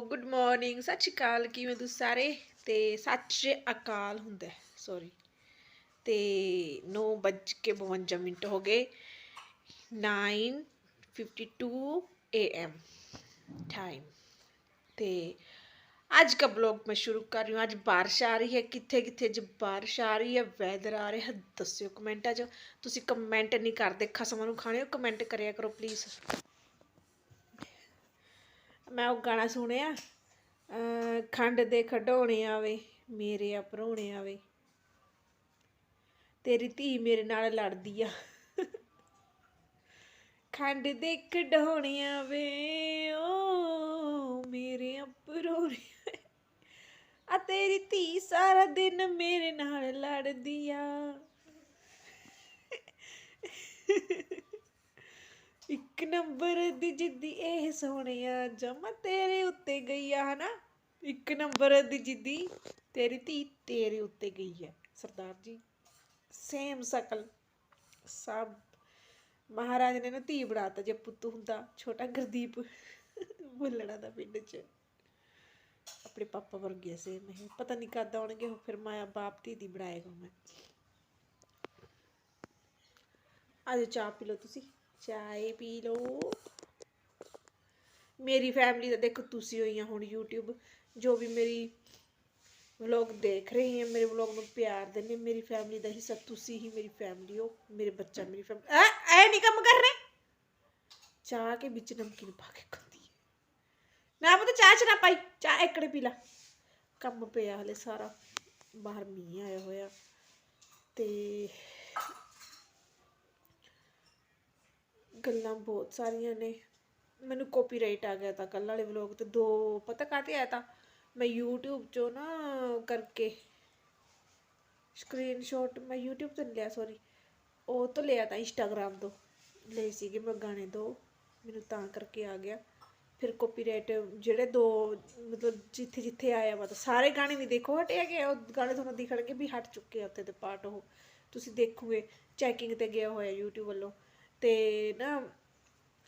Good morning ਸਤਿ ਸ਼੍ਰੀ ਅਕਾਲ। ਕਿਵੇਂ ਤੁਸੀਂ ਸਾਰੇ? ਤੇ ਸਤਿ ਸ਼੍ਰੀ ਅਕਾਲ ਹੁੰਦਾ ਸੌਰੀ ਤੇ 9:52 ਮਿੰਟ ਹੋ ਗਏ। 9:52 am ਟਾਈਮ ਤੇ ਅੱਜ ਦਾ ਬਲੌਗ ਮੈਂ ਸ਼ੁਰੂ ਕਰ ਰਹੀ ਹਾਂ। ਅੱਜ ਬਾਰਿਸ਼ ਆ ਰਹੀ ਹੈ। ਕਿੱਥੇ ਕਿੱਥੇ ਜ ਬਾਰਿਸ਼ ਆ ਰਹੀ ਹੈ? ਵੈਦਰ ਆ ਰਿਹਾ ਹੈ। ਦੱਸਿਓ ਕਮੈਂਟਾਂ 'ਚ ਤੁਸੀਂ ਕਮੈਂਟ ਨਹੀਂ ਕਰਦੇ। ਖਸਮਾਂ ਨੂੰ ਖਾਣੇ ਹੋ ਕਮੈਂਟ ਕਰਿਆ ਕਰੋ ਪਲੀਜ਼ ਮੈਂ ਉਹ ਗਾਣਾ ਸੁਣਿਆ ਖੰਡ ਦੇ ਖਡੋਣੇ ਆਵੇ ਮੇਰੇ ਆ ਭਰੋਣੇ ਆਵੇ ਤੇਰੀ ਧੀ ਮੇਰੇ ਨਾਲ ਲੜਦੀ ਆ। ਖੰਡ ਦੇ ਖਡੋਣੇ ਆਵੇ ਓ ਮੇਰੇ ਆ ਭਰੋਣੇ ਆ ਤੇਰੀ ਧੀ ਸਾਰਾ ਦਿਨ ਮੇਰੇ ਨਾਲ ਲੜਦੀ ਆ। ਇੱਕ ਨੰਬਰ ਦੀ ਜਿੱਦੀ ਇਹ ਸੋਹਣਿਆ, ਜਮਾ ਤੇਰੇ ਉੱਤੇ ਗਈ ਆ, ਹਨਾ? ਇੱਕ ਨੰਬਰ ਦੀ ਜਿੱਦੀ ਤੇਰੀ ਧੀ ਤੇਰੇ ਉੱਤੇ ਗਈ ਹੈ ਸਰਦਾਰ ਜੀ। ਸੇਮ ਸਕਲ ਸਭ। ਮਹਾਰਾਜ ਨੇ ਨਾ ਧੀ ਬਣਾਤਾ ਜੇ ਪੁੱਤ ਹੁੰਦਾ, ਛੋਟਾ ਗੁਰਦੀਪ ਬੁੱਲੜਾ ਦਾ ਪਿੰਡ ਚ। ਆਪਣੇ ਪਾਪਾ ਵਰਗੇ ਸੇਮ ਇਹ। ਪਤਾ ਨਹੀਂ ਕਦ ਆਉਣਗੇ ਉਹ, ਫਿਰ ਮਾਇਆ ਬਾਪ ਧੀ ਦੀ ਬਣਾਏਗਾ ਮੈਂ। ਆਜੋ ਚਾਹ ਪੀ ਲਓ ਤੁਸੀਂ। ਚਾਹ ਪੀ ਲਓ। ਮੇਰੀ ਫੈਮਿਲੀ ਦਾ ਦੇਖੋ ਤੁਸੀਂ ਹੋਈਆਂ ਹੁਣ YouTube, ਜੋ ਵੀ ਮੇਰੀ ਵਲੌਗ ਦੇਖ ਰਹੇ ਹੈ, ਮੇਰੇ ਵਲੌਗ ਨੂੰ ਪਿਆਰ ਦਿੰਦੇ ਮੇਰੀ ਫੈਮਿਲੀ ਦਾ ਹਿੱਸਾ ਤੁਸੀਂ ਹੀ ਮੇਰੀ ਫੈਮਿਲੀ ਹੋ, ਮੇਰੇ ਬੱਚਾ ਮੇਰੀ ਫੈਮਿਲੀ ਐ ਐ ਨਹੀਂ ਕੰਮ ਕਰ ਰਹੇ? ਚਾਹ ਕੇ ਵਿੱਚ ਨਮਕੀਨ ਪਾ ਕੇ ਖਾਂਦੀ ਹੈ। ਨਾ ਪਤਾ ਚਾਹ ਚ ਨਾ ਪਾਈ, ਚਾਹ ਇਕੜੇ ਪੀ ਲਾ ਕੰਮ ਪਿਆ ਹਲੇ ਸਾਰਾ, ਬਾਹਰ ਮੀਂਹ ਆਇਆ ਹੋਇਆ ਤੇ ਗੱਲਾਂ ਬਹੁਤ ਸਾਰੀਆਂ ਨੇ। ਮੈਨੂੰ ਕਾਪੀਰਾਈਟ ਆ ਗਿਆ ਤਾਂ ਕੱਲ ਵਾਲੇ ਵਲੌਗ ਤੇ ਦੋ, ਪਤਾ ਕਾਤੇ ਆਇਆ ਤਾਂ? ਮੈਂ YouTube ਚੋਂ ਨਾ ਕਰਕੇ ਸਕਰੀਨਸ਼ਾਟ ਮੈਂ YouTube ਤੋਂ ਨੀ ਲਿਆ ਸੌਰੀ ਉਹ ਤੋਂ ਲਿਆ ਤਾਂ Instagram ਤੋਂ। ਲਏ ਸੀਗੇ ਮੈਂ ਗਾਣੇ ਦੋ, ਮੈਨੂੰ ਤਾਂ ਕਰਕੇ ਆ ਗਿਆ। ਫਿਰ ਕਾਪੀਰਾਈਟ ਜਿਹੜੇ ਦੋ ਮਤਲਬ ਜਿੱਥੇ ਜਿੱਥੇ ਆਇਆ ਵਾ ਤਾਂ ਸਾਰੇ ਗਾਣੇ ਨਹੀਂ ਦੇਖੋ, ਹਟੇ ਹੈਗੇ ਉਹ ਗਾਣੇ ਤੁਹਾਨੂੰ ਦਿਖਣਗੇ ਵੀ ਹਟ ਚੁੱਕੇ ਆ ਉੱਥੇ ਤੇ ਪਾਰਟ ਉਹ। ਤੁਸੀਂ ਦੇਖੋਗੇ ਚੈਕਿੰਗ ਤੇ ਗਿਆ ਹੋਇਆ YouTube ਵੱਲੋਂ। ਤੇ ਨਾ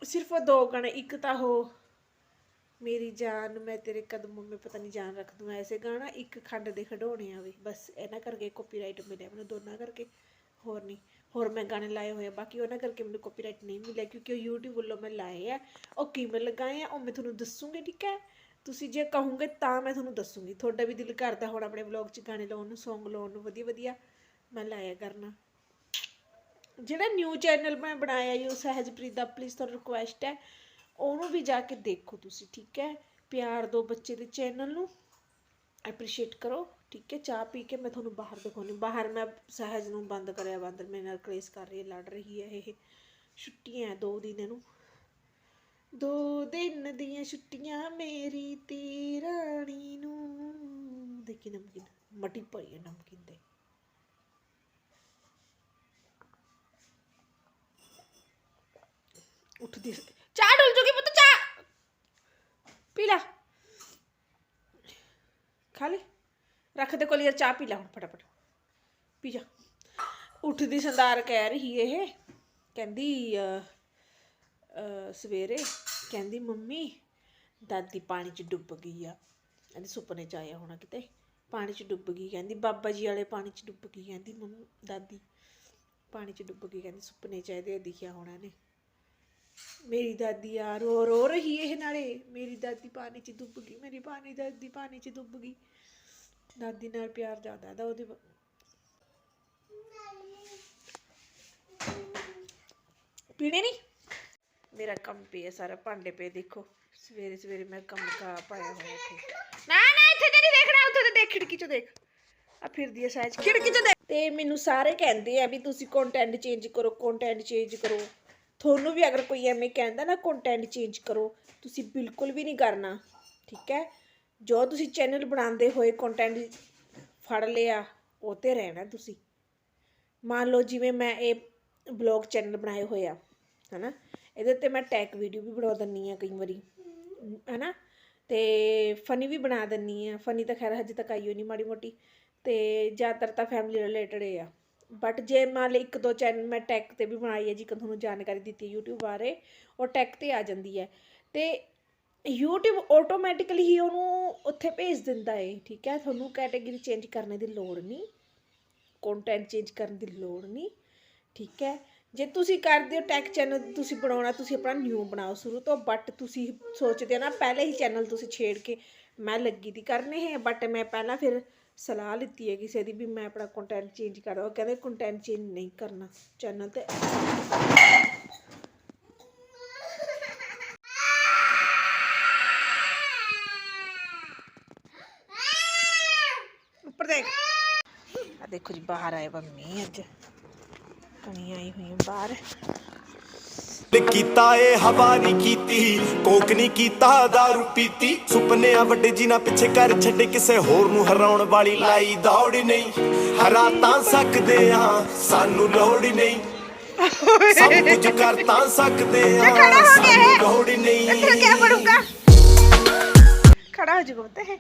ਸਿਰਫ ਉਹ ਦੋ ਗਾਣੇ, ਇੱਕ ਤਾਂ ਉਹ ਮੇਰੀ ਜਾਨ, ਮੈਂ ਤੇਰੇ ਕਦਮੋਂ, ਮੇ ਪਤਾ ਨਹੀਂ ਜਾਨ ਰੱਖ ਦੂੰ ਐਸੇ ਗਾਣਾ, ਇੱਕ ਖੰਡ ਦੇ ਖਡੋਣੇ ਆਵੇ ਬਸ ਇਹਨਾਂ ਕਰਕੇ ਕਾਪੀਰਾਈਟ ਮਿਲਿਆ ਮੈਨੂੰ, ਦੋਨਾਂ ਕਰਕੇ, ਹੋਰ ਨਹੀਂ। ਹੋਰ ਮੈਂ ਗਾਣੇ ਲਾਏ ਹੋਏ ਆ, ਬਾਕੀ ਉਹਨਾਂ ਕਰਕੇ ਮੈਨੂੰ ਕਾਪੀਰਾਈਟ ਨਹੀਂ ਮਿਲਿਆ, ਕਿਉਂਕਿ ਉਹ YouTube ਵੱਲੋਂ ਮੈਂ ਲਾਏ ਆ। ਉਹ ਕਿਵੇਂ ਲਗਾਏ ਆ, ਉਹ ਮੈਂ ਤੁਹਾਨੂੰ ਦੱਸੂਗੀ, ਠੀਕ ਹੈ? ਤੁਸੀਂ ਜੇ ਕਹੋਗੇ ਤਾਂ ਮੈਂ ਤੁਹਾਨੂੰ ਦੱਸੂਗੀ। ਤੁਹਾਡਾ ਵੀ ਦਿਲ ਕਰਦਾ ਹੁਣ ਆਪਣੇ ਵਲੌਗ 'ਚ ਗਾਣੇ ਲਾਉਣ ਨੂੰ, Song ਲਾਉਣ ਨੂੰ ਵਧੀਆ ਵਧੀਆ ਮੈਂ ਲਾਇਆ ਕਰਨਾ। ਜਿਹੜਾ ਨਿਊ ਚੈਨਲ ਮੈਂ ਬਣਾਇਆ ਯੂ ਸਹਿਜਪ੍ਰੀਤ ਦਾ ਪਲੀਜ਼ ਤੁਹਾਨੂੰ ਰਿਕੁਐਸਟ ਹੈ। ਉਹਨੂੰ ਵੀ ਜਾ ਕੇ ਦੇਖੋ ਤੁਸੀਂ, ਠੀਕ ਹੈ? ਪਿਆਰ ਦੋ ਬੱਚੇ ਦੇ ਚੈਨਲ ਨੂੰ। ਐਪਰੀਸ਼ੀਏਟ ਕਰੋ, ਠੀਕ ਹੈ? ਚਾਹ ਪੀ ਕੇ ਮੈਂ ਤੁਹਾਨੂੰ ਬਾਹਰ ਦਿਖਾਉਣੀ ਬਾਹਰ ਮੈਂ ਸਹਿਜ ਨੂੰ ਬੰਦ ਕਰਿਆ, ਬੰਦਰ ਮੇਰੇ ਨਾਲ ਕਲੇਸ ਕਰ ਰਹੀ ਹੈ, ਲੜ ਰਹੀ ਹੈ ਇਹ। ਛੁੱਟੀਆਂ ਹੈ ਦੋ ਦਿਨ ਨੂੰ ਦੋ ਦਿਨ ਦੀਆਂ ਛੁੱਟੀਆਂ ਮੇਰੀ ਤੇ ਰਾਣੀ ਨੂੰ। ਦੇਖੀ ਨਮਕੀਨ? ਮਟੀ ਪਈ ਹੈ ਨਮਕੀਨ ਤੇ। ਉੱਠਦੀ ਚਾਹ ਡੁੱਲ ਜੂਗੀ ਪੁੱਤ, ਚਾਹ। ਪੀ ਲੈ। ਖਾ ਲੈ ਰੱਖ ਦੇ ਕੋਲ ਯਾਰ, ਚਾਹ ਪੀ ਲੈ ਹੁਣ ਫਟਾਫਟ। ਪੀ ਜਾ। ਉੱਠਦੀ ਸੰਦਾਰ ਕਹਿ ਰਹੀ ਇਹ। ਕਹਿੰਦੀ ਸਵੇਰੇ ਕਹਿੰਦੀ, ਮੰਮੀ, ਦਾਦੀ ਪਾਣੀ 'ਚ ਡੁੱਬ ਗਈ ਆ। ਕਹਿੰਦੀ, ਸੁਪਨੇ 'ਚ ਆਇਆ ਹੋਣਾ ਕਿਤੇ। ਪਾਣੀ 'ਚ ਡੁੱਬ ਗਈ। ਕਹਿੰਦੀ, ਬਾਬਾ ਜੀ ਵਾਲੇ ਪਾਣੀ 'ਚ ਡੁੱਬ ਗਈ। ਕਹਿੰਦੀ, ਮੰਮੀ, ਦਾਦੀ, ਪਾਣੀ 'ਚ ਡੁੱਬ ਗਈ। ਕਹਿੰਦੀ, ਸੁਪਨੇ 'ਚ ਇਹਦੇ ਦਿਖਿਆ ਹੋਣਾ ਨੇ ਮੇਰੀ ਦਾਦੀ ਆ ਰੋ ਰੋ ਰਹੀ ਇਹ ਨਾਲੇ ਮੇਰੀ ਦਾਦੀ ਪਾਣੀ 'ਚ ਡੁੱਬ ਗਈ ਮੇਰੀ ਪਾਣੀ ਦਾਦੀ ਪਾਣੀ 'ਚ ਡੁੱਬ ਗਈ ਦਾਦੀ ਨਾਲ ਪਿਆਰ ਜ਼ਿਆਦਾ ਦਾ ਉਹਦੇ ਵ- ਪੀਣੇ ਨਹੀਂ ਮੇਰਾ ਕੰਮ ਪਿਆ ਸਾਰਾ ਭਾਂਡੇ ਪਏ ਦੇਖੋ ਸਵੇਰੇ ਸਵੇਰੇ ਮੈਂ ਕੰਮ ਕਾ ਪਾਇਆ ਹੋਇਆ ਇੱਥੇ ਨਾ ਨਾ ਇੱਥੇ ਤੇ ਨਹੀਂ ਦੇਖਣਾ ਉੱਥੇ ਤੇ ਦੇਖ ਖਿੜਕੀ ਚੋਂ ਦੇਖ ਆ ਫਿਰਦੀ ਐ ਸਾਈਜ਼ ਖਿੜਕੀ ਚੋਂ ਦੇਖ ਤੇ ਮੈਨੂੰ ਸਾਰੇ ਕਹਿੰਦੇ ਆ ਵੀ ਤੁਸੀਂ ਕੰਟੈਂਟ ਚੇਂਜ ਕਰੋ ਕੰਟੈਂਟ ਚੇਂਜ ਕਰੋ ਤੁਹਾਨੂੰ ਵੀ ਅਗਰ ਕੋਈ ਐਵੇਂ ਕਹਿੰਦਾ ਨਾ ਕੰਟੈਂਟ ਚੇਂਜ ਕਰੋ, ਤੁਸੀਂ ਬਿਲਕੁਲ ਵੀ ਨਹੀਂ ਕਰਨਾ, ਠੀਕ ਹੈ? ਜੋ ਤੁਸੀਂ ਚੈਨਲ ਬਣਾਉਂਦੇ ਹੋਏ ਕੰਟੈਂਟ ਫੜ ਲਿਆ, ਉਹ ਤੇ ਰਹਿਣਾ ਤੁਸੀਂ। ਮੰਨ ਲਓ ਜਿਵੇਂ ਮੈਂ ਇਹ ਬਲੌਗ ਚੈਨਲ ਬਣਾਏ ਹੋਏ ਆ, ਹਨਾ? ਇਹਦੇ ਤੇ ਮੈਂ ਟੈਕ ਵੀਡੀਓ ਵੀ ਬਣਾ ਦਿੰਨੀ ਆ ਕਈ ਵਾਰੀ, ਹਨਾ? ਤੇ ਫਨੀ ਵੀ ਬਣਾ ਦਿੰਨੀ ਆ ਫਨੀ ਤਾਂ ਖੈਰ ਹਜੇ ਤੱਕ ਆਈ ਹੋਈ ਨਹੀਂ ਮਾੜੀ ਮੋਟੀ, ਤੇ ਜ਼ਿਆਦਾਤਰ ਤਾਂ ਫੈਮਿਲੀ ਰਿਲੇਟਡ ਆ। ਬਟ ਜੇ ਮੰਨ ਲਈ ਇੱਕ ਦੋ ਚੈਨਲ ਮੈਂ ਟੈਕ ਤੇ ਵੀ ਬਣਾਈ ਹੈ ਜੀ ਤੁਹਾਨੂੰ ਜਾਣਕਾਰੀ ਦਿੱਤੀ YouTube ਬਾਰੇ, ਉਹ ਟੈਕ ਤੇ ਆ ਜਾਂਦੀ ਹੈ। ਤੇ YouTube ਆਟੋਮੈਟਿਕਲੀ ਹੀ ਉਹਨੂੰ ਉੱਥੇ ਭੇਜ ਦਿੰਦਾ ਏ ਠੀਕ ਹੈ? ਤੁਹਾਨੂੰ ਕੈਟਾਗਰੀ ਚੇਂਜ ਕਰਨ ਦੀ ਲੋੜ ਨਹੀਂ ਕੰਟੈਂਟ ਚੇਂਜ ਕਰਨ ਦੀ ਲੋੜ ਨਹੀਂ, ਠੀਕ ਹੈ? ਜੇ ਤੁਸੀਂ ਕਰਦੇ ਹੋ ਟੈਕ ਚੈਨਲ ਤੁਸੀਂ ਬਣਾਉਣਾ, ਤੁਸੀਂ ਆਪਣਾ ਨਿਊ ਬਣਾਓ ਸ਼ੁਰੂ ਤੋਂ ਬਟ ਤੁਸੀਂ ਸੋਚਦੇ ਹੋ ਨਾ, ਪਹਿਲੇ ਹੀ ਚੈਨਲ ਤੁਸੀਂ ਛੇੜ ਕੇ ਮੈਂ ਲੱਗੀ ਦੀ ਕਰਨੇ ਹੈ ਬਟ ਮੈਂ ਪਹਿਲਾਂ ਫਿਰ ਸਲਾਹ ਲਿੱਤੀ ਹੈ ਕਿਸੇ ਦੀ ਵੀ ਮੈਂ ਆਪਣਾ ਕੰਟੈਂਟ ਚੇਂਜ ਕਰਾਂ ਉਹ ਕਹਿੰਦੇ ਕੰਟੈਂਟ ਚੇਂਜ ਨਹੀਂ ਕਰਨਾ ਚੈਨਲ ਤੇ ਉੱਪਰ ਦੇਖ। ਆ ਦੇਖੋ ਜੀ ਬਾਹਰ ਆਏ ਬੰਮੀ ਅੱਜ। ਕਣੀ ਆਈ ਹੋਈ ਬਾਹਰ। ਤੇ ਕੀਤਾ ਏ ਹਵਾ ਨਹੀਂ ਕੀਤੀ ਕੋਕ ਨਹੀਂ ਕੀਤਾ दारू ਪੀਤੀ ਸੁਪਨਿਆਂ ਵੱਡੇ ਜਿਨ੍ਹਾਂ ਪਿੱਛੇ ਕਰ ਛੱਡੇ ਕਿਸੇ ਹੋਰ ਨੂੰ ਹਰਾਉਣ ਵਾਲੀ ਲਾਈ ਦੌੜ ਨਹੀਂ ਹਰਾ ਤਾਂ ਸਕਦੇ ਆ ਸਾਨੂੰ ਲੋੜ ਹੀ ਨਹੀਂ ਸਭ ਕੁਝ ਕਰ ਤਾਂ ਸਕਦੇ ਆ ਸਾਨੂੰ ਲੋੜ ਹੀ ਨਹੀਂ क्या पढ़ूंगा खड़ा हो जाओ बोलते हैं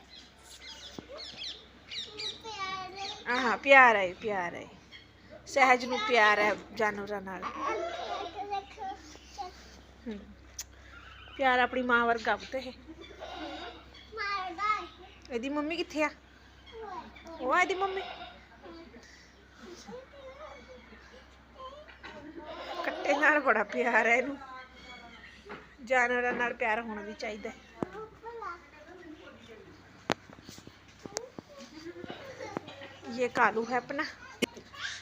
हाँ प्यार है प्यार है सहज ਨੂੰ ਪਿਆਰ ਹੈ ਜਾਨਵਰਾਂ ਨਾਲ ਹਮ। ਪਿਆਰ ਆਪਣੀ ਮਾਂ ਵਰਗਾ ਬੁੱਤੇ ਹੈ ਇਹਦੀ ਮੰਮੀ ਕਿੱਥੇ ਆ? ਉਹ ਆ ਇਹਦੀ ਮੰਮੀ। ਕੱਟੇ ਨਾਲ ਬੜਾ ਪਿਆਰ ਹੈ ਇਹਨੂੰ। ਜਾਨਵਰਾਂ ਨਾਲ ਪਿਆਰ ਹੋਣਾ ਵੀ ਚਾਹੀਦਾ ਹੈ। ਇਹ ਕਾਲੂ ਹੈ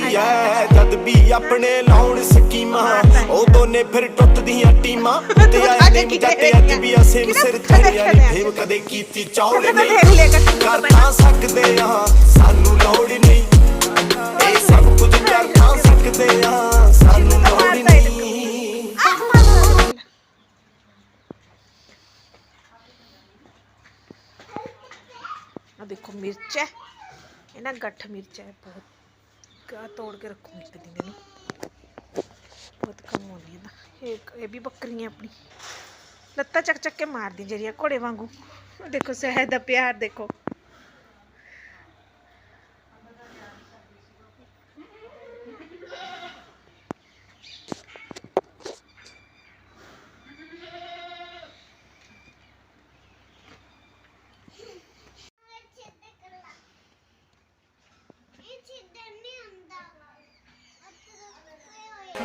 ਆਪਣਾ ਯਾ ਜਦ ਵੀ ਆਪਣੇ ਲਾਉਣ ਸਕੀਮਾਂ ਉਹ ਦੋਨੇ ਫਿਰ ਟੁੱਟਦੀਆਂ ਟੀਮਾਂ। ਤੇ ਆਏ ਨੇ ਜੱਟ ਅੱਜ ਵੀ ਅਸੇ ਸਿਰ ਚੜਿਆ ਨਹੀਂ ਫੇਮ ਕਦੇ ਕੀਤੀ ਚੌੜ ਨਹੀਂ ਕਰ ਤਾਂ ਸਕਦੇ ਆ ਸਾਨੂੰ ਲੋੜ ਹੀ ਨਹੀਂ। ਇਹ ਸਭ ਕੁਝ ਕਰ ਤਾਂ ਸਕਦੇ ਆ ਸਾਨੂੰ ਲੋੜ ਹੀ ਨਹੀਂ। ਆ ਦੇਖੋ ਮਿਰਚ ਹੈ। ਇਹ ਨਾ ਗੱਠ ਮਿਰਚ ਹੈ ਤੋੜ ਕੇ ਰੱਖੂੰਗੀ ਇੱਕ ਦਿਨ ਇਹਨੂੰ। ਬਹੁਤ ਕੰਮ ਹੋਣੀ ਇਹਦਾ ਇਹ ਇਹ ਵੀ ਬੱਕਰੀਆਂ ਆਪਣੀ। ਲੱਤਾਂ ਚੱਕ ਚੱਕ ਕੇ ਮਾਰਦੀ ਜਿਹੜੀਆਂ ਘੋੜੇ ਵਾਂਗੂ। ਦੇਖੋ, ਸਹਿਜ ਦਾ ਪਿਆਰ ਦੇਖੋ।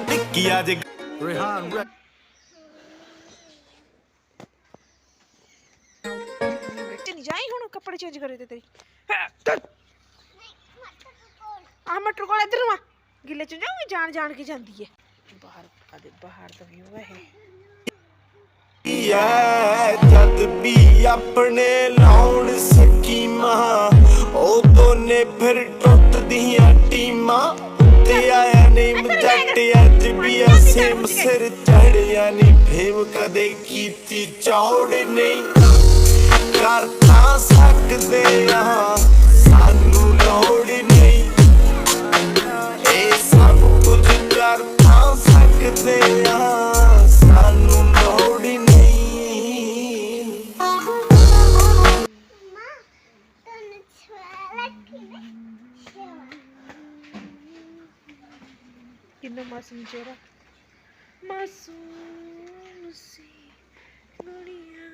ਟਿੱਕੀ ਅੱਜ ਬੇਟੇ ਨਹੀਂ ਜਾਈ ਹੁਣ ਕੱਪੜੇ ਚੇਂਜ ਕਰੇ ਤੇ ਤੇਰੀ। ਆ ਮਟਰ ਕੋਲ। ਇੱਧਰ ਨੂੰ ਆ। ਗਿੱਲੇ ਚ ਜਾਊਂਗੀ ਜਾਣ ਜਾਣ ਕੇ ਜਾਂਦੀ ਹੈ ਬਾਹਰ ਆ ਦੇ ਬਾਹਰ ਦਾ ਵਿਊ ਹੈ ਇਹ। ਯਾ ਜਦ ਵੀ ਆਪਣੇ ਲਾਉਣ ਸਕੀਮਾਂ ਉਹ ਦੋਨੇ ਫਿਰ ਟੁੱਟਦੀਆਂ ਟੀਮਾਂ। ਸਿਰ ਚੜਿਆ ਨਹੀਂ ਫੇਮ ਕਦੇ ਕੀਤੀ ਚੌੜ ਨਹੀਂ। ਕਰ ਤਾਂ ਸਕਦੇ ਆ ਸਾਨੂੰ ਲੋੜ ਨਹੀਂ। ਇਹ ਸਭ ਕੁਝ ਕਰ ਤਾਂ ਸਕਦੇ ਆ ਸਾਨੂੰ ਲੋੜ ਹੀ ਨਹੀਂ। ਕਿੰਨਾ ਮਾਸੂਮ ਚਿਹਰਾ। ਮਾਸੂਮ ਸੀ ਗੁੜੀਆ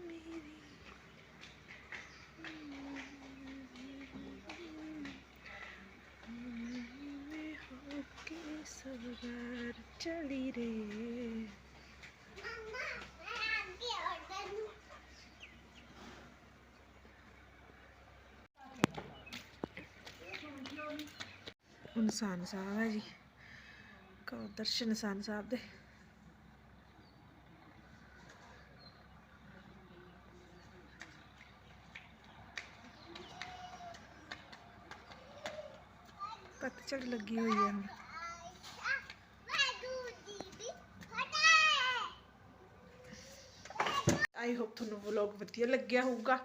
ਮੇਰੀ ਮੈਂ ਹੋ ਕੇ ਸਵਾਰ ਚਲੀ ਰੇ ਨਿਸ਼ਾਨ ਸਾਹਿਬ ਹੈ ਜੀ। ਕੋ ਦਰਸ਼ਨ ਨਿਸ਼ਾਨ ਸਾਹਿਬ ਦੇ। ਪਤਝੜ ਲੱਗੀ ਹੋਈ ਹੈ ਹੁਣ। ਆਈ ਹੋਪ ਤੁਹਾਨੂੰ ਵਲੌਗ ਵਧੀਆ ਲੱਗਿਆ ਹੋਊਗਾ।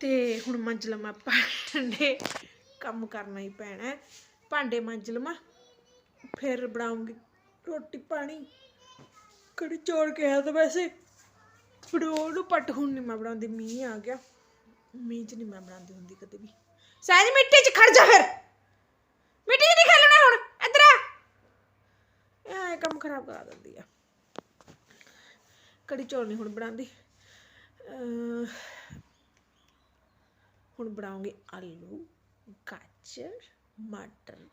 ਤੇ ਹੁਣ ਮੰਜਲਮਾ ਲਵਾਂ ਭਾਂਡੇ ਕੰਮ ਕਰਨਾ ਹੀ ਪੈਣਾ ਭਾਂਡੇ ਮੰਜਲਮਾ ਫਿਰ ਬਣਾਉਂਗੀ। ਰੋਟੀ ਪਾਣੀ। ਕੜੀ ਚੌਲ ਕਿਹਾ ਤਾਂ ਵੈਸੇ। ਪਰ ਉਹਨੂੰ ਪੱਟ ਹੁਣ ਨਹੀਂ ਮੈਂ ਬਣਾਉਂਦੀ, ਮੀਂਹ ਆ ਗਿਆ। ਮੀਂਹ 'ਚ ਨਹੀਂ ਮੈਂ ਬਣਾਉਂਦੀ ਹੁੰਦੀ ਕਦੇ ਵੀ। ਸਾਜ ਮਿੱਟੀ 'ਚ ਖੜ ਜਾ ਫਿਰ। ਮਿੱਟੀ 'ਚ ਨਹੀਂ ਖੇਲਣਾ ਹੁਣ, ਇੱਧਰ ਆ। ਇਹ ਕੰਮ ਖਰਾਬ ਕਰਾ ਦਿੰਦੀ ਆ। ਕੜੀ ਚੌਲ ਨਹੀਂ ਹੁਣ ਬਣਾਉਂਦੀ। ਅਹ ਹੁਣ ਬਣਾਉਂਗੀ ਆਲੂ, ਗਾਜਰ, ਮਟਰ,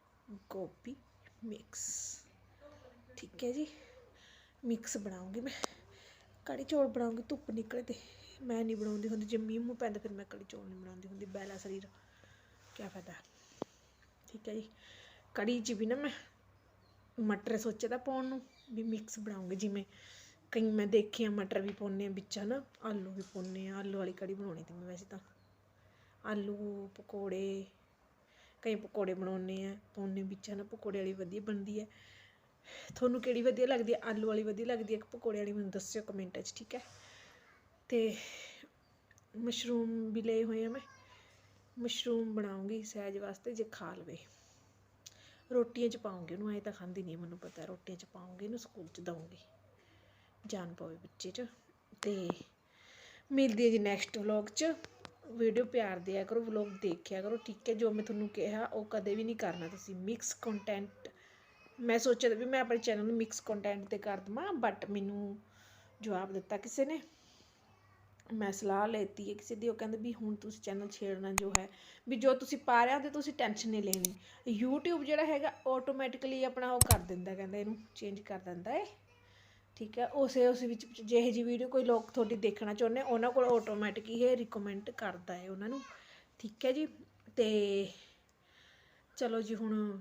ਗੋਭੀ। ਮਿਕਸ ਠੀਕ ਹੈ ਜੀ। ਮਿਕਸ ਬਣਾਉਂਗੀ ਮੈਂ। ਕੜੀ ਚੌਲ ਬਣਾਉਂਗੀ, ਧੁੱਪ ਨਿਕਲੇ ਤੇ ਮੈਂ ਨਹੀਂ ਬਣਾਉਂਦੀ ਹੁੰਦੀ। ਜੇ ਮੀਂਹ ਮੂੰਹ ਪੈਂਦਾ ਫਿਰ ਮੈਂ ਕੜੀ ਚੌਲ ਨਹੀਂ ਬਣਾਉਂਦੀ ਹੁੰਦੀ। ਬੈਲਾ ਸਰੀਰ ਕੀ ਫਾਇਦਾ। ਠੀਕ ਹੈ ਜੀ। ਕੜੀ 'ਚ ਵੀ ਨਾ ਮੈਂ ਮਟਰ ਸੋਚਿਆ ਤਾਂ ਪਾਉਣ ਨੂੰ ਵੀ ਮਿਕਸ ਬਣਾਉਂਗੀ। ਜਿਵੇਂ ਕਈ ਮੈਂ ਦੇਖੇ ਆ ਮਟਰ ਵੀ ਪਾਉਂਦੇ ਆ ਵਿੱਚ ਨਾ। ਆਲੂ ਵੀ ਪਾਉਂਦੇ ਆ ਆਲੂ ਵਾਲੀ ਕੜੀ ਬਣਾਉਣੀ ਤੇ ਮੈਂ ਵੈਸੇ ਤਾਂ। ਆਲੂ, ਪਕੌੜੇ ਕਈ ਪਕੌੜੇ ਬਣਾਉਂਦੇ ਆ ਪਾਉਂਦੇ ਵਿੱਚ ਨਾ ਪਕੌੜੇ ਵਾਲੀ ਵਧੀਆ ਬਣਦੀ ਹੈ। ਤੁਹਾਨੂੰ ਕਿਹੜੀ ਵਧੀਆ ਲੱਗਦੀ ਹੈ? ਆਲੂ ਵਾਲੀ ਵਧੀਆ ਲੱਗਦੀ ਹੈ ਕਿ ਪਕੌੜੇ ਵਾਲੀ? ਮੈਨੂੰ ਦੱਸਿਓ ਕਮੈਂਟਾਂ 'ਚ ਠੀਕ ਹੈ? ਤੇ ਮਸ਼ਰੂਮ ਵੀ ਲਏ ਹੋਏ ਆ ਮੈਂ। ਮਸ਼ਰੂਮ ਬਣਾਉਂਗੀ ਸਹਿਜ ਵਾਸਤੇ ਜੇ ਖਾ ਲਵੇ। ਰੋਟੀਆਂ 'ਚ ਪਾਉਂਗੀ ਉਹਨੂੰ, ਐ ਤਾਂ ਖਾਂਦੀ ਨਹੀਂ, ਮੈਨੂੰ ਪਤਾ, ਰੋਟੀਆਂ 'ਚ ਪਾਉਂਗੀ, ਇਹਨੂੰ ਸਕੂਲ 'ਚ ਦਊਂਗੀ। ਜਾਣ ਪਵੇ ਬੱਚੇ 'ਚ। ਤੇ ਮਿਲਦੀ ਹੈ ਜੀ ਨੈਕਸਟ ਵਲੌਗ 'ਚ। ਵੀਡੀਓ ਪਿਆਰ ਦਿਆ ਕਰੋ ਵਲੌਗ ਦੇਖਿਆ ਕਰੋ, ਠੀਕ ਹੈ, ਜੋ ਮੈਂ ਤੁਹਾਨੂੰ ਕਿਹਾ, ਉਹ ਕਦੇ ਵੀ ਨਹੀਂ ਕਰਨਾ ਤੁਸੀਂ। ਮਿਕਸ ਕੰਟੈਂਟ ਮੈਂ ਸੋਚਿਆ ਵੀ ਮੈਂ ਆਪਣੇ ਚੈਨਲ ਨੂੰ ਮਿਕਸ ਕੰਟੈਂਟ ਤੇ ਕਰ ਦਵਾਂ ਬਟ ਮੈਨੂੰ ਜਵਾਬ ਦਿੱਤਾ ਕਿਸੇ ਨੇ। ਮੈਂ ਸਲਾਹ ਲੈਤੀ ਹੈ ਕਿਸੇ ਦੀ, ਉਹ ਕਹਿੰਦੇ ਵੀ ਹੁਣ ਤੁਸੀਂ ਚੈਨਲ ਛੇੜਨਾ ਜੋ ਹੈ, ਵੀ ਜੋ ਤੁਸੀਂ ਪਾ ਰਹੇ ਹੋ ਤੇ ਤੁਸੀਂ ਟੈਨਸ਼ਨ ਨਹੀਂ ਲੈਣੀ। YouTube ਜਿਹੜਾ ਹੈਗਾ ਆਟੋਮੈਟਿਕਲੀ ਆਪਣਾ ਉਹ ਕਰ ਦਿੰਦਾ, ਕਹਿੰਦਾ ਇਹਨੂੰ ਚੇਂਜ ਕਰ ਦਿੰਦਾ ਹੈ ਠੀਕ ਹੈ, ਉਸੇ ਉਸ ਵਿੱਚ ਜਿਹੇ ਜੀ ਵੀਡੀਓ ਕੋਈ ਲੋਕ ਤੁਹਾਡੀ ਦੇਖਣਾ ਚਾਹੁੰਦੇ, ਉਹਨਾਂ ਕੋਲ ਆਟੋਮੈਟਿਕ ਇਹ ਰਿਕਮੈਂਡ ਕਰਦਾ ਹੈ ਉਹਨਾਂ ਨੂੰ। ਠੀਕ ਹੈ ਜੀ, ਤੇ ਚਲੋ ਜੀ ਹੁਣ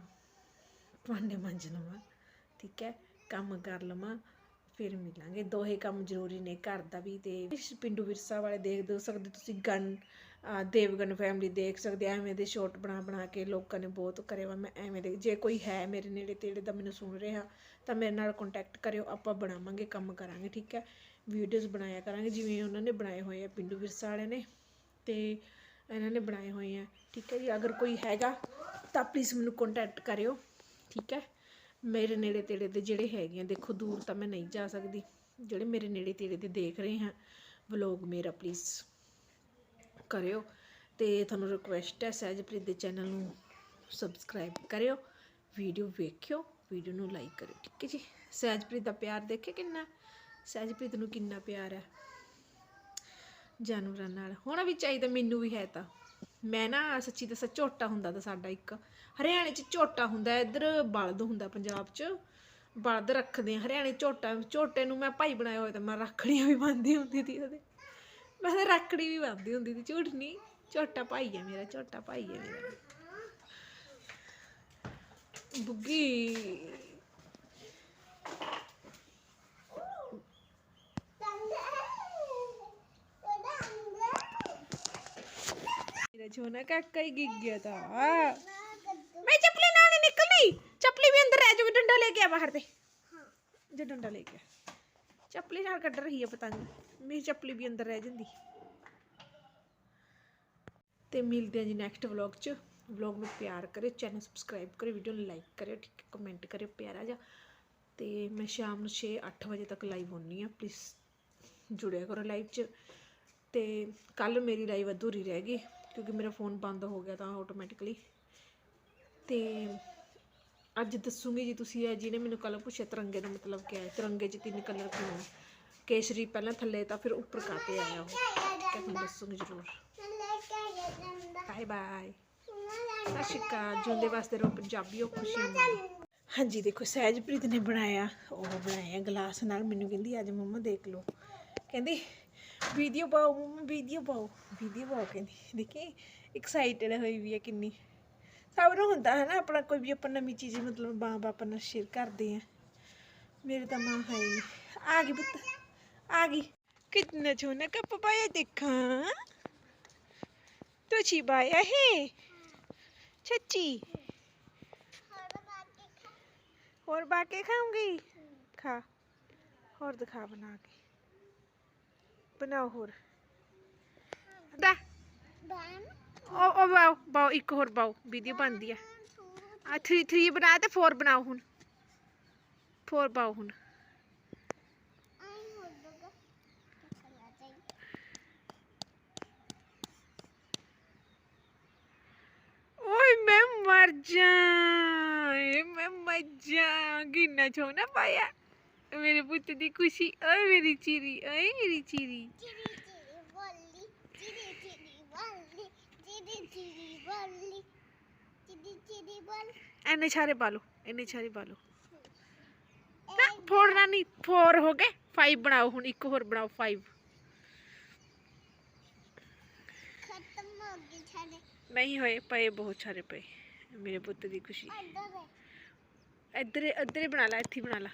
ਭਾਂਡੇ ਮੰਜ ਲਵਾਂ। ਠੀਕ ਹੈ, ਕੰਮ ਕਰ ਲਵਾਂ, ਫਿਰ ਮਿਲਾਂਗੇ। ਦੋਹੇ ਕੰਮ ਜ਼ਰੂਰੀ ਨੇ, ਘਰ ਦਾ ਵੀ ਤੇ ਪਿੰਡੂ ਵਿਰਸਾ ਵਾਲੇ ਦੇਖ ਦੋ ਸਕਦੇ ਤੁਸੀਂ ਗਨ ਦੇਵਗਨ ਫੈਮਿਲੀ ਦੇਖ ਸਕਦੇ ਆ, ਐਵੇਂ ਦੇ ਸ਼ਾਰਟ ਬਣਾ ਬਣਾ ਕੇ ਲੋਕਾਂ ਨੇ ਬਹੁਤ ਕਰਿਆ ਵਾ। ਮੈਂ ਐਵੇਂ ਦੇ ਜੇ ਕੋਈ ਹੈ ਮੇਰੇ ਨੇੜੇ ਤੇੜੇ ਦਾ ਮੈਨੂੰ ਸੁਣ ਰਿਹਾ ਤਾਂ ਮੇਰੇ ਨਾਲ ਕੰਟੈਕਟ ਕਰਿਓ ਆਪਾਂ ਬਣਾਵਾਂਗੇ ਕੰਮ ਕਰਾਂਗੇ ਠੀਕ ਹੈ? ਵੀਡੀਓਜ਼ ਬਣਾਇਆ ਕਰਾਂਗੇ ਜਿਵੇਂ ਉਹਨਾਂ ਨੇ ਬਣਾਏ ਹੋਏ ਆ ਪਿੰਡੂ ਵਿਰਸਾ ਵਾਲਿਆਂ ਨੇ ਤੇ ਇਹਨਾਂ ਨੇ ਬਣਾਏ ਹੋਏ ਆ ਠੀਕ ਹੈ ਜੀ? ਅਗਰ ਕੋਈ ਹੈਗਾ ਤਾਂ ਪਲੀਜ਼ ਮੈਨੂੰ ਕੰਟੈਕਟ ਕਰਿਓ ਠੀਕ ਹੈ? ਮੇਰੇ ਨੇੜੇ ਤੇੜੇ ਦੇ ਜਿਹੜੇ ਹੈਗੇ ਆ ਦੇਖੋ ਦੂਰ ਤਾਂ ਮੈਂ ਨਹੀਂ ਜਾ ਸਕਦੀ। ਜਿਹੜੇ ਮੇਰੇ ਨੇੜੇ ਤੇੜੇ ਦੇ ਦੇਖ ਰਹੇ ਆ ਵਲੋਗ ਮੇਰਾ ਪਲੀਜ਼ ਕਰਿਓ ਤੇ ਤੁਹਾਨੂੰ ਰਿਕੁਐਸਟ ਹੈ ਸਹਿਜਪ੍ਰੀਤ ਦੇ ਚੈਨਲ ਨੂੰ ਸਬਸਕ੍ਰਾਈਬ ਕਰਿਓ ਵੀਡੀਓ ਵੇਖਿਓ ਵੀਡੀਓ ਨੂੰ ਲਾਈਕ ਕਰਿਓ, ਠੀਕ ਹੈ ਜੀ? ਸਹਿਜਪ੍ਰੀਤ ਦਾ ਪਿਆਰ ਦੇਖੇ ਕਿੰਨਾ, ਸਹਿਜਪ੍ਰੀਤ ਨੂੰ ਕਿੰਨਾ ਪਿਆਰ ਹੈ। ਜਾਨਵਰਾਂ ਨਾਲ, ਹੋਣਾ ਵੀ ਚਾਹੀਦਾ, ਮੈਨੂੰ ਵੀ ਹੈ ਤਾਂ। ਮੈਂ ਨਾ ਸੱਚੀ ਦੱਸਾਂ, ਝੋਟਾ ਹੁੰਦਾ ਤਾਂ ਸਾਡਾ ਇੱਕ। ਹਰਿਆਣੇ 'ਚ ਝੋਟਾ ਹੁੰਦਾ, ਇੱਧਰ ਬਲਦ ਹੁੰਦਾ ਪੰਜਾਬ 'ਚ। ਬਲਦ ਰੱਖਦੇ ਆ ਹਰਿਆਣੇ ਝੋਟਾ, ਝੋਟੇ ਨੂੰ ਮੈਂ ਭਾਈ ਬਣਾਇਆ ਹੋਇਆ ਤਾਂ ਮੈਂ ਰੱਖੜੀਆਂ ਵੀ ਬੰਨ੍ਹਦੀ ਹੁੰਦੀ ਸੀ ਉਹਦੇ। ਮੈਂ ਤਾਂ ਰੱਖੜੀ ਵੀ ਬੰਨ੍ਹਦੀ ਹੁੰਦੀ ਸੀ ਝੂਠ ਨਹੀਂ ਝੋਟਾ ਭਾਈ ਹੈ ਮੇਰਾ ਝੋਟਾ ਭਾਈ ਹੈ ਮੇਰਾ। ਬੁੱਗੀ। ਮੇਰਾ ਛੋਨਾ ਕਾਕਾ ਹੀ ਗਿੱਗ ਗਿਆ ਤਾਂ। ਮੈਂ ਚੱਪਲੀ ਨਾਲ ਨਹੀਂ ਨਿਕਲਣੀ ਚੱਪਲੀ ਵੀ ਅੰਦਰ ਰਹਿ ਜਾਵੇ ਡੰਡਾ ਲੈ ਕੇ ਆ ਬਾਹਰ ਤੇ। ਜੇ ਡੰਡਾ ਲੈ ਕੇ ਆ। ਚੱਪਲੀ ਨਾਲ ਕੱਢ ਰਹੀ ਹੈ ਪਤੰਗ ਮੇਰੀ ਚੱਪਲੀ ਵੀ ਅੰਦਰ ਰਹਿ ਜਾਂਦੀ। ਤੇ ਮਿਲਦੇ ਹਾਂ ਜੀ ਨੈਕਸਟ ਵਲੌਗ 'ਚ। ਵਲੌਗ ਨੂੰ ਪਿਆਰ ਕਰਿਓ ਚੈਨਲ ਸਬਸਕ੍ਰਾਈਬ ਕਰਿਓ ਵੀਡੀਓ ਨੂੰ ਲਾਈਕ ਕਰਿਓ, ਠੀਕ ਹੈ ਕਮੈਂਟ ਕਰਿਓ, ਪਿਆਰਾ ਜਿਹਾ। ਤੇ ਮੈਂ ਸ਼ਾਮ ਨੂੰ 6-8 ਵਜੇ ਤੱਕ ਲਾਈਵ ਹੁੰਨੀ ਆ ਪਲੀਜ਼ ਜੁੜਿਆ ਕਰੋ ਲਾਈਵ 'ਚ। ਤੇ ਕੱਲ ਮੇਰੀ ਲਾਈਵ ਅਧੂਰੀ ਰਹਿ ਗਈ, ਕਿਉਂਕਿ ਮੇਰਾ ਫੋਨ ਬੰਦ ਹੋ ਗਿਆ ਤਾਂ ਆਟੋਮੈਟਿਕਲੀ ਤੇ ਅੱਜ ਦੱਸੂਗੀ ਜੀ ਤੁਸੀਂ ਇਹ, ਜਿਹਨੇ ਮੈਨੂੰ ਕੱਲ ਪੁੱਛਿਆ ਤਿਰੰਗੇ ਦਾ ਮਤਲਬ ਕੀ ਹੈ? ਤਿਰੰਗੇ 'ਚ ਤਿੰਨ ਕਲਰ ਕਿਉਂ ਹੈ? ਕੇਸਰੀ ਪਹਿਲਾਂ ਥੱਲੇ ਤਾਂ ਫਿਰ ਉੱਪਰ ਕਾਤੇ ਆਇਆ ਉਹ? ਠੀਕ ਤੁਹਾਨੂੰ ਦੱਸੂਗੀ ਜ਼ਰੂਰ। ਬਾਏ ਬਾਏ ਸਤਿ ਸ਼੍ਰੀ ਅਕਾਲ। ਜਿਉਂਦੇ ਵਾਸਤੇ ਰਹੋ ਪੰਜਾਬੀਓ ਖੁਸ਼ੀਆਂ ਮਾਣੋ ਹਾਂਜੀ, ਦੇਖੋ, ਸਹਿਜਪ੍ਰੀਤ ਨੇ ਬਣਾਇਆ, ਉਹ ਬਣਾਇਆ ਗਲਾਸ ਨਾਲ। ਮੈਨੂੰ ਕਹਿੰਦੀ, ਅੱਜ ਮੰਮਾ ਦੇਖ ਲਓ। ਕਹਿੰਦੀ, ਵੀਡੀਓ ਪਾਓ, ਮੰਮਾ, ਵੀਡੀਓ ਪਾਓ। ਵੀਡੀਓ ਪਾਓ, ਕਹਿੰਦੀ। ਦੇਖੀ ਐਕਸਾਈਟਡ ਹੋਈ ਵੀ ਹੈ ਕਿੰਨੀ। ਸਭ ਨੂੰ ਹੁੰਦਾ ਹੈ ਨਾ ਆਪਣਾ ਕੋਈ ਵੀ ਆਪਾਂ ਨਵੀਂ ਚੀਜ਼ ਮਤਲਬ ਮਾਂ ਬਾਪ ਨਾਲ ਸ਼ੇਅਰ ਕਰਦੇ ਆ ਮੇਰੇ ਤਾਂ ਮਾਂ ਹੈ ਹੀ ਨਹੀਂ। ਆ ਗਈ ਪੁੱਤ ਆ ਗਈ। ਕਿੰਨਾ ਛੋਨਾ ਕੱਪ ਪਾਇਆ ਦੇਖਾਂ। ਤੂੰ ਛਿਪਾਇਆ ਹੈ ਛੱਚੀ ਹੋਰ ਬਾਕੀ ਖਾਉਂਗੀ ਖਾ। ਹੋਰ ਦਿਖਾ ਬਣਾ ਕੇ। ਬਣਾਓ ਹੋਰ। ਦਾ ਉਹ ਉਹ ਬਾਓ ਬਾਓ ਇੱਕ ਹੋਰ ਬਾਓ ਵੀਡੀਓ ਬਣਦੀ ਆ ਆ 3 3 ਬਣਾ ਤੇ 4 ਬਣਾਓ ਹੁਣ 4 ਬਾਓ ਹੁਣ ਓਏ ਮੈਂ ਮਰ ਜਾ ਏ ਮੈਂ ਮਰ ਜਾ ਕਿੰਨਾ ਛੋਨਾ ਪਾਇਆ ਮੇਰੇ ਪੁੱਤ ਦੀ ਖੁਸ਼ੀ ਓਏ ਮੇਰੀ ਚੀਰੀ ਓਏ ਮੇਰੀ ਚੀਰੀ ਚਿੜੀ ਚਿੜੀ ਬੋਲੀ ਚਿੜੀ ਚਿੜੀ ਬੋਲੀ ਚਿੜੀ ਚਿੜੀ ਬੋਲੀ ਚਿੜੀ ਚਿੜੀ ਬੋਲ ਐਨੇ ਛਾਰੇ ਪਾ ਲਓ ਐਨੇ ਛਾਰੇ ਪਾ ਲਓ ਨਾ ਫੋੜਨਾ ਨਹੀਂ 4 ਹੋ ਗਏ 5 ਬਣਾਓ ਹੁਣ ਇੱਕ ਹੋਰ ਬਣਾਓ 5 ਖਤਮ ਹੋ ਗਈ ਛਾਲੇ ਨਹੀਂ ਹੋਏ ਪਏ ਬਹੁਤ ਸਾਰੇ ਪਏ ਮੇਰੇ ਪੁੱਤ ਦੀ ਖੁਸ਼ੀ ਅੰਦਰ ਹੈ ਇੱਧਰ ਇੱਧਰ ਹੀ ਬਣਾ ਲਾ ਇੱਥੇ ਹੀ ਬਣਾ ਲਾ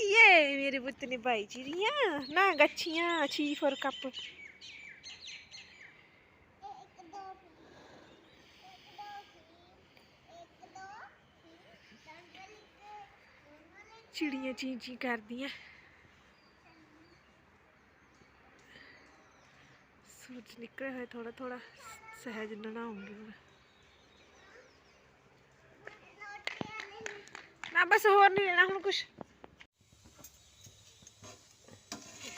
ਯੇ ਯੇ ਮੇਰੇ ਪੁੱਤ ਨੇ ਭਾਈ ਚਿੜੀਆਂ ਨਾ ਗੱਛੀਆਂ ਛੀ ਫੋਰ ਕੱਪ ਇੱਕ ਦੋ ਇੱਕ ਦੋ ਇੱਕ ਦੋ ਦੰਦਲ ਇੱਕ ਚਿੜੀਆਂ ਚੀ ਚੀ ਕਰਦੀਆਂ। ਸੂਰਜ ਨਿਕਲਿਆ ਹੋਇਆ ਥੋੜਾ ਥੋੜਾ ਸਹਿਜ ਨਹਾਉਂਗੀ ਹੁਣ ਨਾ ਬਸ ਹੋਰ ਨਹੀਂ ਲੈਣਾ ਹੁਣ ਕੁਛ।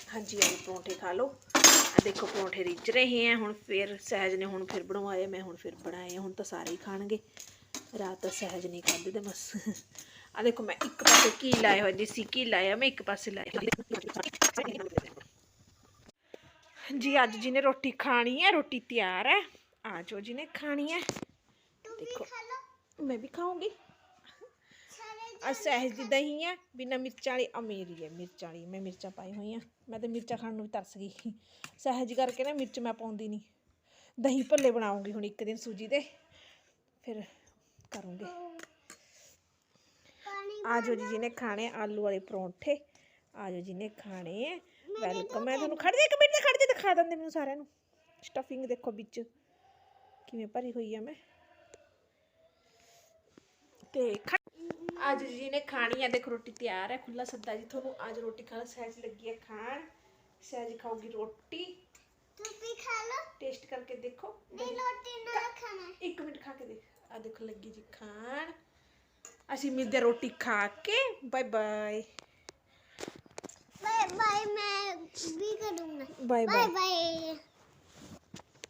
ਹਾਂਜੀ ਆਈ ਪਰੌਂਠੇ ਖਾ ਲਓ। ਆ ਦੇਖੋ ਪਰੌਂਠੇ ਰਿੱਝ ਰਹੇ ਆ, ਹੁਣ ਫਿਰ ਸਹਿਜ ਨੇ ਹੁਣ ਫਿਰ ਬਣਵਾਏ, ਮੈਂ ਹੁਣ ਫਿਰ ਬਣਾਏ ਹੁਣ ਤਾਂ ਸਾਰੇ ਹੀ ਖਾਣਗੇ। ਰਾਤ ਤਾਂ ਸਹਿਜ ਨਹੀਂ ਖਾਂਦੇ ਤੇ ਬਸ। ਆ ਦੇਖੋ ਮੈਂ ਇੱਕ ਪਾਸੇ ਕੀ ਲਾਇਆ ਹੋਇਆ ਦੇਸੀ ਕੀ ਲਾਇਆ ਮੈਂ ਇੱਕ ਪਾਸੇ ਲਾਇਆ ਜੀ ਅੱਜ ਜਿਹਨੇ ਰੋਟੀ ਖਾਣੀ ਹੈ ਰੋਟੀ ਤਿਆਰ ਹੈ ਆ ਜਾਓ ਜਿਹਨੇ ਖਾਣੀ ਹੈ ਦੇਖੋ। ਮੈਂ ਵੀ ਛਾਲੇ ਆ ਸਹਿਜ ਦੀ ਦਹੀਂ ਹੈ ਬਿਨਾ ਮਿਰਚਾਂ ਵਾਲੀ ਆ ਮੇਰੀ ਹੈ ਮਿਰਚਾਂ ਵਾਲੀ ਮੈਂ ਮਿਰਚਾਂ ਪਾਈ ਹੋਈਆਂ ਮੈਂ ਤਾਂ ਮਿਰਚਾਂ ਖਾਣ ਨੂੰ ਵੀ ਤਰਸ ਗਈ ਸਹਿਜ ਕਰਕੇ ਨਾ ਮਿਰਚ ਮੈਂ ਪਾਉਂਦੀ ਨਹੀਂ ਦਹੀਂ ਭੱਲੇ ਬਣਾਉਂਗੀ ਹੁਣ ਇੱਕ ਦਿਨ ਸੂਜੀ ਦੇ ਫਿਰ ਕਰੂੰਗੇ ਆ ਜਾਓ ਜੀ ਜਿਹਨੇ ਖਾਣੇ ਆ ਆਲੂ ਵਾਲੇ ਪਰੌਂਠੇ। ਆ ਜਾਓ ਜਿਹਨੇ ਖਾਣੇ ਹੈ ਵੈਲਕਮ ਮੈਂ ਤੁਹਾਨੂੰ ਖੜ ਜਾ ਇੱਕ ਮਿੰਟ ਖੜ ਜਾ ਦਿਖਾ ਦਿੰਦੇ ਮੈਨੂੰ ਸਾਰਿਆਂ ਨੂੰ। ਸਟਫਿੰਗ ਦੇਖੋ ਵਿੱਚ ਕਿਵੇਂ ਭਰੀ ਹੋਈ ਆ ਮੈਂ। ਤੇ ਅੱਜ ਜੀ ਨੇ ਖਾਣੀ ਹੈ ਦੇਖੋ ਰੋਟੀ ਤਿਆਰ ਹੈ ਖੁੱਲਾ ਸੱਦਾ ਜੀ। ਤੁਹਾਨੂੰ ਅੱਜ ਰੋਟੀ ਖਾਣ ਸਹਿਜ ਲੱਗੀ ਹੈ ਖਾਣ। ਸਹਿਜ ਖਾਊਗੀ ਰੋਟੀ। ਤੂੰ ਵੀ ਖਾ ਲੋ ਟੇਸਟ ਕਰਕੇ ਦੇਖੋ। ਨਹੀਂ ਰੋਟੀ ਨਾ ਖਾਣਾ। ਹੈ। ਇੱਕ ਮਿੰਟ ਖਾ ਕੇ ਦੇਖ। ਆ ਦੇਖੋ ਲੱਗੀ ਜੀ ਖਾਣ। ਅਸੀਂ ਮਿਲਦੇ ਰੋਟੀ ਖਾ ਕੇ ਬਾਏ ਬਾਏ ਬਾਏ ਬਾਏ ਮੈਂ ਵੀ ਕਰੂੰਗਾ ਬਾਏ ਬਾਏ ਬਾਏ ਬਾਏ